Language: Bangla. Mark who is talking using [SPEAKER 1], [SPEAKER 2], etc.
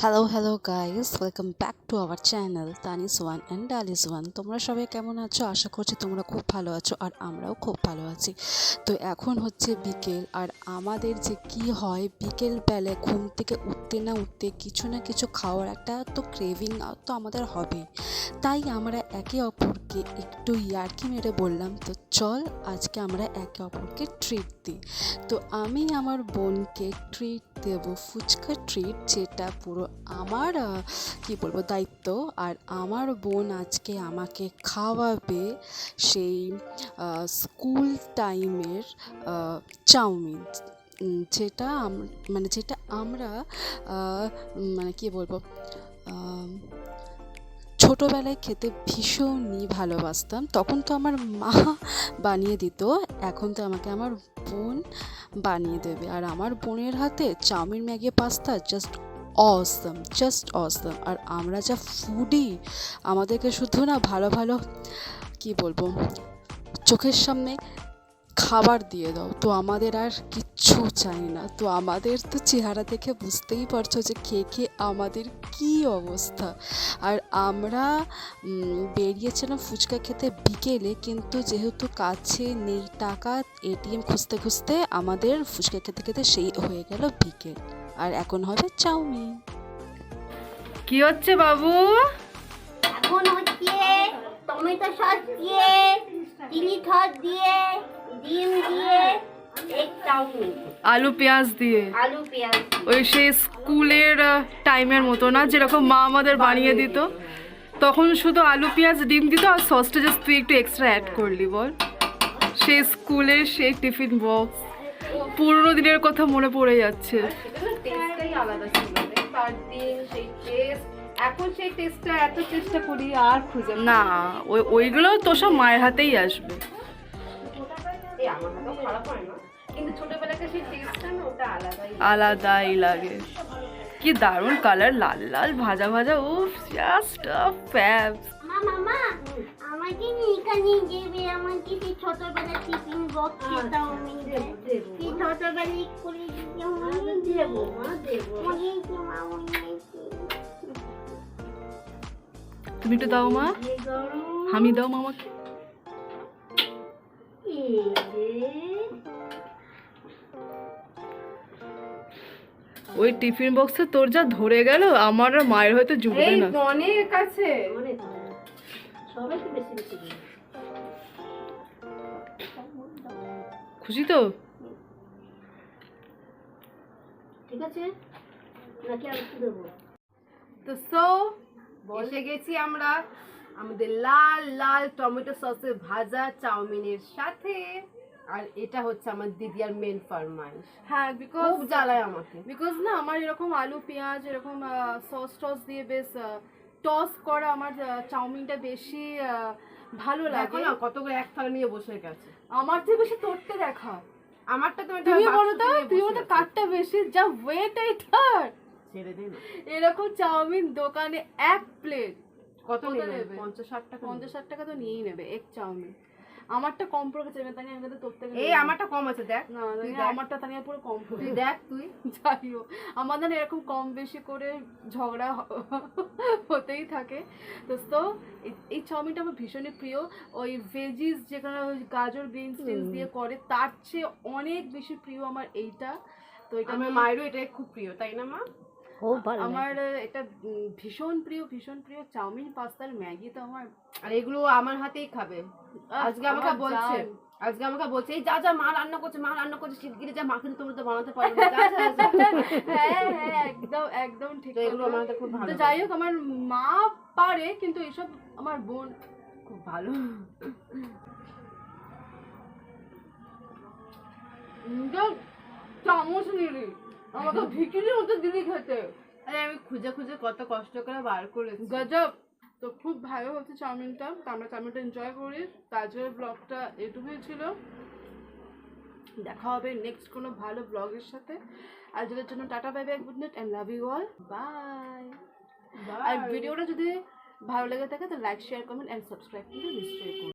[SPEAKER 1] Hello hello guys welcome back to our channel Tanis one and Dalis one তোমরা সবাই কেমন আছো? আশা করছি তোমরা খুব ভালো আছো আর আমরাও খুব ভালো আছি। তো এখন হচ্ছে বিকেল আর আমাদের যে কি হয়, বিকেল বেলায় ঘুম থেকে উঠতে না উঠতে কিছু না কিছু খাওয়ার একটা তো ক্রেভিং তো আমাদের হবেই তাই আমরা একে অপরকে একটু ইয়ার্কি মেরে বললাম, তো চল আজকে আমরা একে অপরকে ট্রিট দিই। তো আমি আমার বোনকে ট্রিট দেব ফুচকা ট্রিট যেটা পুরো আমার কি বলব, দায়িত্ব। আর আমার বোন আজকে আমাকে খাওয়াবে সেই স্কুল টাইমের চাউমিন। যেটা মানে যেটা আমরা মানে কি বলব ছোটোবেলায় খেতে ভীষণই ভালোবাসতাম। তখন তো আমার মা বানিয়ে দিত, এখন তো আমাকে আমার বোন বানিয়ে দেবে। আর আমার বোনের হাতে chowmein, Maggi, pasta just awesome just awesome আর আমরা যা ফুডি আমাদেরকে শুধু না ভালো ভালো, কি বলব, চোখের সামনে খাবার দিয়ে দাও। তো আমাদের আর কিচ্ছু চাই না। তো আমাদের তো চেহারা দেখে বুঝতেই পারছ যে খেয়ে খেয়ে আমাদের কি অবস্থা। আর আমরা বেরিয়েছিলাম ফুচকা খেতে বিকেলে কিন্তু যেহেতু কাছে নেই টাকা এটিএম খুঁজতে খুঁজতে আমাদের ফুচকা খেতে খেতে সেই হয়ে গেল বিকেল। আর এখন হবে চাউমিন।
[SPEAKER 2] কি হচ্ছে বাবু?
[SPEAKER 3] এখন হচ্ছে টমেটো সস দিয়ে চিলি সস দিয়ে ডিম দিয়ে
[SPEAKER 2] আলু পেঁয়াজ দিয়ে।
[SPEAKER 3] আলু পেঁয়াজ
[SPEAKER 2] ওই সেই স্কুলের টাইমের মতো না যেরকম মা আমাদের বানিয়ে দিত। তখন শুধু আলু পেঁয়াজ ডিম দিত আর সসটা জাস্ট তুই একটু এক্সট্রা অ্যাড করলি বল। সেই স্কুলের সেই টিফিন বক্স পুরোনো দিনের কথা মনে পড়ে যাচ্ছে। না ওই ওইগুলো তো সব মায়ের হাতেই আসবে।
[SPEAKER 4] এই আমার হাতেও খারাপ হয় না। কিন্তু ছোটবেলাকার সেই টেস্টটা না ওটা আলাদাই
[SPEAKER 2] আলাদাই লাগে। কি দারুণ কালার লাল লাল ভাজা ভাজা উফ জাস্ট ফ্যাব
[SPEAKER 3] মা মামা আমাকে এখানে দেবে আমাকে সেই ছোটবেলা টিফিন বক্স খেতাম আমি সেই ছোটবেলায় করে দিতে আমি দেবো মা দেবো। মনে হচ্ছে মা
[SPEAKER 2] তুমি একটু দাও মা। আমি দাও মামাকে। ওই টিফিন বক্সে তোর যা ধরে গেল আমার আর মায়ের হয়তো
[SPEAKER 4] এই
[SPEAKER 2] না।
[SPEAKER 4] অনেক আছে
[SPEAKER 2] খুশি তো?
[SPEAKER 3] ঠিক আছে নাকি আর একটু দেবো?
[SPEAKER 4] তো সো বসে গেছি আমরা। আমাদের লাল লাল টমেটো সসে ভাজা চাউমিনের সাথে। আর এটা হচ্ছে আমার দিদি আর মেন ফরমাইশ।
[SPEAKER 2] হ্যাঁ বিকজ
[SPEAKER 4] জ্বালায় আমাকে।
[SPEAKER 2] বিকজ না আমার এরকম আলু পেঁয়াজ এরকম সস টস দিয়ে বেশ টস করা আমার চাউমিনটা বেশি ভালো লাগে।
[SPEAKER 4] না কত করে এক থালা নিয়ে বসে গেছে।
[SPEAKER 2] আমার থেকে বেশি তোরতে দেখা।
[SPEAKER 4] আমারটা তো
[SPEAKER 2] তুমি বলো তো তুমি বলো কাঠটা বেশি যা ওয়েট
[SPEAKER 4] দে
[SPEAKER 2] এরকম চাউমিন দোকানে এক প্লেট
[SPEAKER 4] কত নেবে? পঞ্চাশ ষাট টাকা
[SPEAKER 2] পঞ্চাশ ষাট টাকা তো নিয়েই নেবে এক চাউমিন। আমারটা কম পড়ে গেছে তাই আমি তো তোর
[SPEAKER 4] এই আমারটা কম আছে দেখ।
[SPEAKER 2] না
[SPEAKER 4] তুই।
[SPEAKER 2] আমারটা তানিয়া পুরো কম পড়ে
[SPEAKER 4] দেখ তুই।
[SPEAKER 2] আমাদের এরকম কম বেশি করে ঝগড়া হতেই থাকে। তো তো এই- চাউমিনটা আমার ভীষণই প্রিয়। ওই ভেজিস যেখানে গাজর বিনস টিনস দিয়ে করে তার চেয়ে অনেক বেশি প্রিয় আমার এইটা। তো এটা
[SPEAKER 4] আমার
[SPEAKER 2] আমি-
[SPEAKER 4] মায়েরও এটাই খুব প্রিয় তাই না মা?
[SPEAKER 3] খুব ভালো
[SPEAKER 2] আমার এটা ভীষণ প্রিয় ভীষণ প্রিয় চাউমিন পাস্তার ম্যাগি তো আমার
[SPEAKER 4] আর এগুলো আমার হাতেই খাবে। আজকে আমাকে বলছে আজকে আমাকে বলছে এই যা যা মা রান্না করছে মা রান্না করছে শিগগিরি যা মা কিন্তু তোমরা তো বানাতে পারবে।
[SPEAKER 2] হ্যাঁ হ্যাঁ একদম একদম ঠিক
[SPEAKER 4] এগুলো। আমার খুব ভালো
[SPEAKER 2] তো যাই হোক আমার মা পারে কিন্তু এসব আমার বোন
[SPEAKER 4] খুব ভালো।
[SPEAKER 2] চামচ নিলি আমাকে ভিকিরির মতো দিলি খেতে।
[SPEAKER 4] আরে আমি খুঁজে খুঁজে কত কষ্ট করে বার করেছি।
[SPEAKER 2] গজব তো খুব ভালো হচ্ছে চাউমিনটা। তো আমরা চাউমিনটা এনজয় করি। তাজের ব্লগটা এটুকুই ছিল। দেখা হবে নেক্সট কোনো ভালো ব্লগের সাথে। আর যাদের জন্য tata bye bye good night and love you all bye আর ভিডিওটা যদি ভালো লেগে থাকে তো like share comment and subscribe কিন্তু নিশ্চয়ই